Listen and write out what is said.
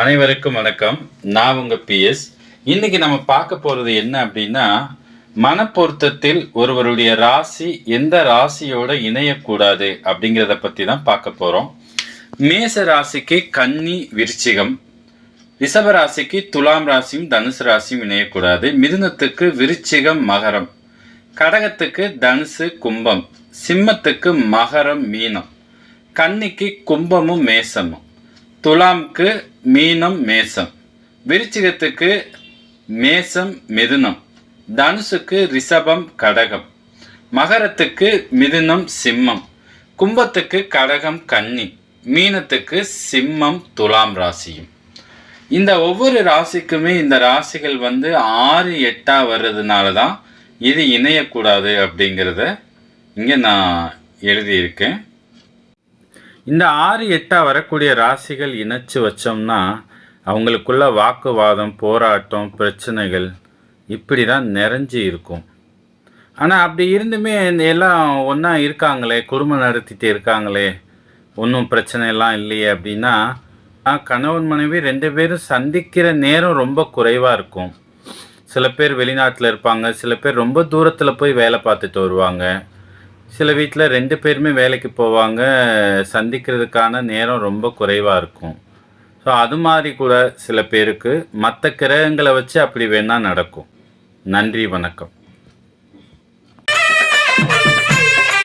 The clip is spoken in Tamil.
அனைவருக்கும் வணக்கம். நான் உங்கள் பிஎஸ் இன்னைக்கு நம்ம பார்க்க போகிறது என்ன அப்படின்னா மனப்பொருத்தத்தில் ஒருவருடைய ராசி எந்த ராசியோட இணையக்கூடாது அப்படிங்கிறத பற்றி தான் பார்க்க போகிறோம் மேச ராசிக்கு கன்னி விருச்சிகம். ரிஷப ராசிக்கு துலாம் ராசியும் தனுசு ராசியும் இணையக்கூடாது. மிதுனத்துக்கு விருச்சிகம் மகரம். கடகத்துக்கு தனுசு கும்பம். சிம்மத்துக்கு மகரம் மீனம். கன்னிக்கு கும்பமும் மேசமும். துலாம்க்கு மீனம் மேசம். விருச்சிகத்துக்கு மேசம் மிதுனம். தனுசுக்கு ரிஷபம் கடகம். மகரத்துக்கு மிதுனம் சிம்மம். கும்பத்துக்கு கடகம் கன்னி. மீனத்துக்கு சிம்மம் துலாம் ராசியும். இந்த ஒவ்வொரு ராசிக்குமே இந்த ராசிகள் வந்து ஆறு எட்டாக வர்றதுனால தான் இது இணையக்கூடாது அப்படிங்கிறத இங்கே நான் எழுதியிருக்கேன். இந்த ஆறு எட்டாக வரக்கூடிய ராசிகள் இணைச்சு வச்சோம்னா அவங்களுக்குள்ள வாக்குவாதம் போராட்டம் பிரச்சனைகள் இப்படி தான் நிறைஞ்சு இருக்கும். ஆனால் அப்படி இருந்துமே எல்லாம் ஒன்றா இருக்காங்களே குடும்பம் நடத்திட்டு இருக்காங்களே ஒன்றும் பிரச்சனை எல்லாம் இல்லையே அப்படின்னா கணவன் மனைவி ரெண்டு பேரும் சந்திக்கிற நேரம் ரொம்ப குறைவாக இருக்கும். சில பேர் வெளிநாட்டில் இருப்பாங்க சில பேர் ரொம்ப தூரத்தில் போய் வேலை பார்த்துட்டு வருவாங்க. சில வீட்டில் ரெண்டு பேருமே வேலைக்கு போவாங்க. சந்திக்கிறதுக்கான நேரம் ரொம்ப குறைவாக இருக்கும். ஸோ அது மாதிரி கூட சில பேருக்கு மற்ற கிரகங்களை வச்சு அப்படி வேணால் நடக்கும். நன்றி வணக்கம்.